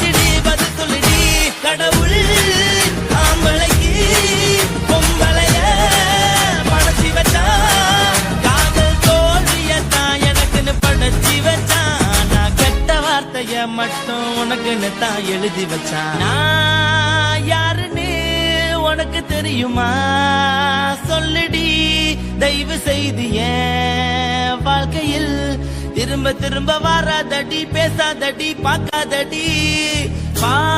காட்டுடி பதில் சொல்லுடி கடவுள் ஆம்பளைக்கு பொம்பளைய படைச்சி வச்சா காதல் தோல்விய தான் எனக்குன்னு படைச்சி வச்சா. நான் கெட்ட வார்த்தைய மட்டும் உனக்குன்னு தான் எழுதி வச்சா. யாருன்னு உனக்கு தெரியுமா? சொல்லுடி தயவு செய்து என் வாழ்க்கையில் திரும்ப திரும்ப வராதடி பேசாதடி பார்க்காதடி. பா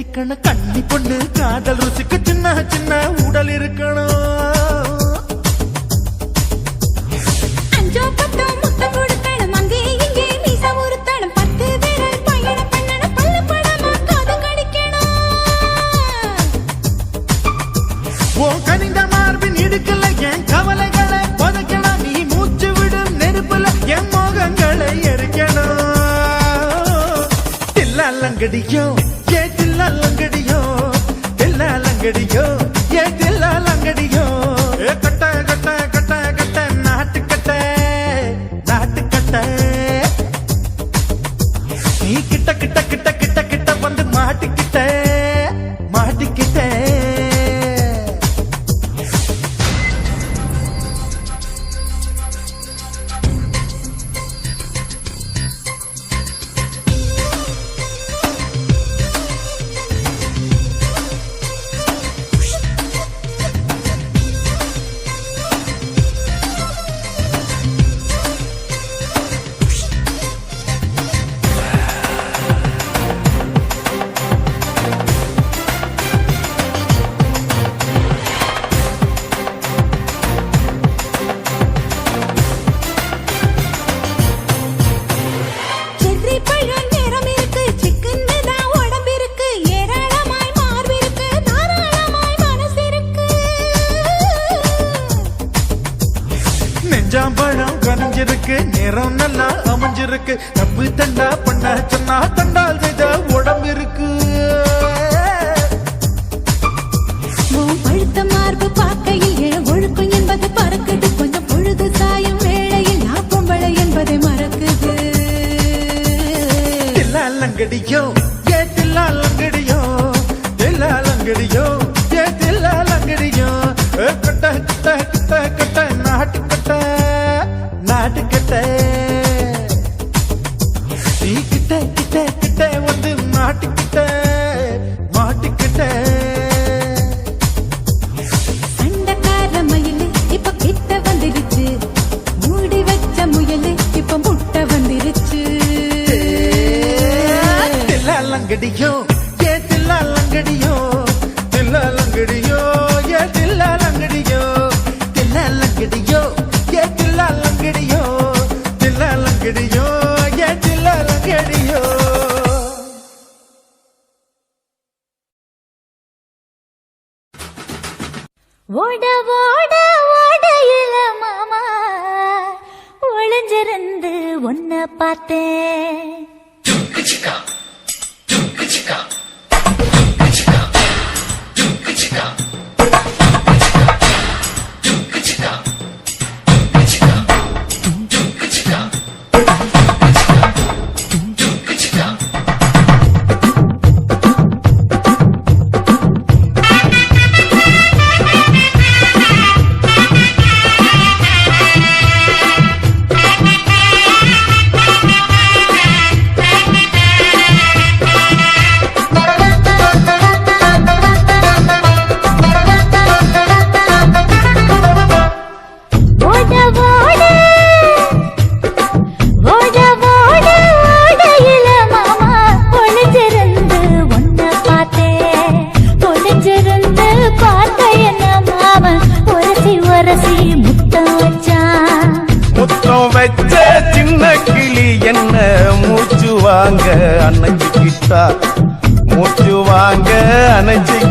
அடிக்கணும். கண்ணி பொண்ணு காதல் ருசிக்கு சின்ன சின்ன உடல் இருக்கணும். கனிந்த மார்பின் இடுக்கல என் கவலைகளை புதைக்கலாம் நீ மூச்சு விடும் நெருப்புல என் மோகங்களை எரிக்கணும். தில்லங்கடியோ அங்கடியோ கனிஞ்சிருக்கு. நிறம் நல்லா அமைஞ்சிருக்கு. தப்பு தண்டா பண்ண சொன்னா தண்டால் செய்த உடம்பு இருக்கு பழுத்த மார்பு பார்க்கையில் ஒழுக்கம் என்பது பறக்குது. கொஞ்சம் பொழுது சாயும் வேளையில் நான் பொம்பளை என்பதை மறக்குது. தில்லாலங்கடியோ ஓட ஓட ஓடையில மாமா. ஒளிஞ்சிருந்து ஒன்ன பார்த்தேன்.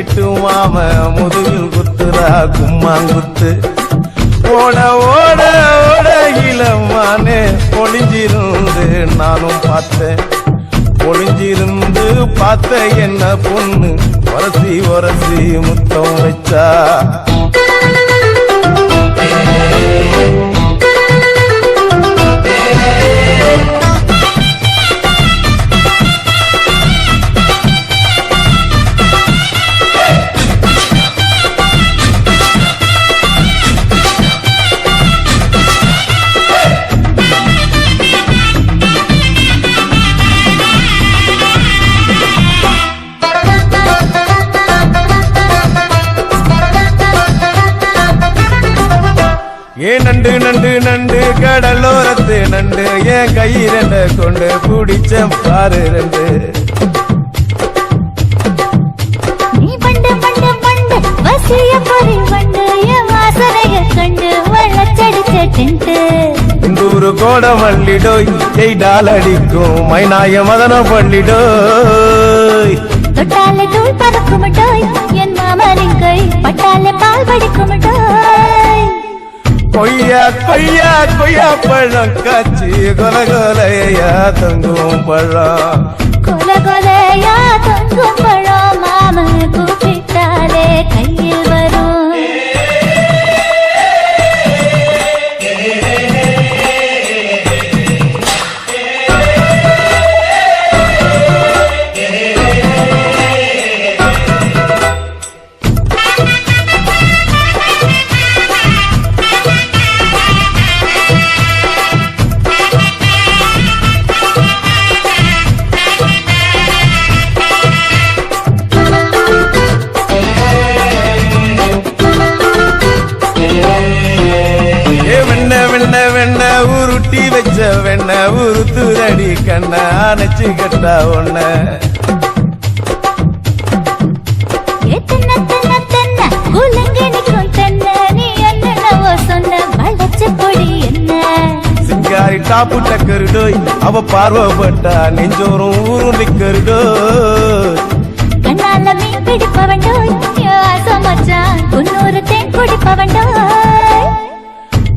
அணைச்சிக்கிட்டு மாம முதுகில் குத்துரா கும்மாங்குத்து ஓட ஓட ஓட இளமானே பொழிஞ்சிருந்து நானும் பார்த்தேன். பொழிஞ்சிருந்து பார்த்த என்ன பொண்ணு? உரசி உரசி முத்தம் வச்சா. ஏன் நண்டு நண்டு நண்டு கடலோரத்து நண்டு. என் கையிரண்ட கொண்டு பிடிச்ச பாரு ரெண்டு இந்தூரு கோட மல்லிடோய் எய்டால் அடிக்கும் மைனாய மதன பள்ளிடோய் தொட்டாலே தூள் பறக்குமட்டோய் என் மாமனின் கை பட்டாலே பால் படிக்குமட்டோய். கொய்யா கொய்யா கொய்யா பழம் காய்ச்சி கொல கொலையா தங்கும் பழம். கொல கொலையா தங்கும் பழம் மாமன் கூப்பிட்டாலே கையில் வரும் கண்ண அணைச்சு கட்டா ஒன்ன சிங்காரி டாப்பு டக்கருடோய் அவ பார்வப்பட்டா நெஞ்சோறும் ஊரும் நிக்கருடோய் கண்ணால மீன் பிடிப்பவண்டோய் மச்சான் குன்னூறு தேன் குடிப்பவண்டோய்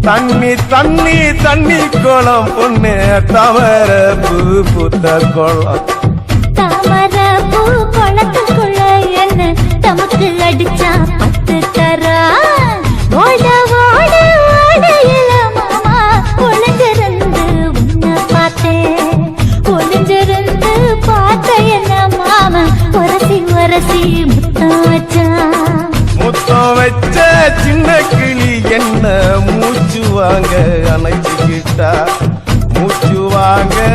தண்ணி தண்ணி தண்ணி கோலம் பொண்ணு தவற பூ பூத்த கோலம். தாமர பூ குளத்துக்குள்ள என்ன தமக்கு அடிச்சா பத்து தரா? ஓட ஓட ஓடையில மாமா ஒளிஞ்சிருந்து உன்னை பார்த்தேன் ஒளிஞ்சிருந்து பார்த்த என்ன மாமா உரசி உரசி முத்தம் வச்சான் முத்தம் வச்ச சின்ன கிளி என்ன மூச்சு வாங்க அணைச்சுக்கிட்டா? மூச்சு வாங்க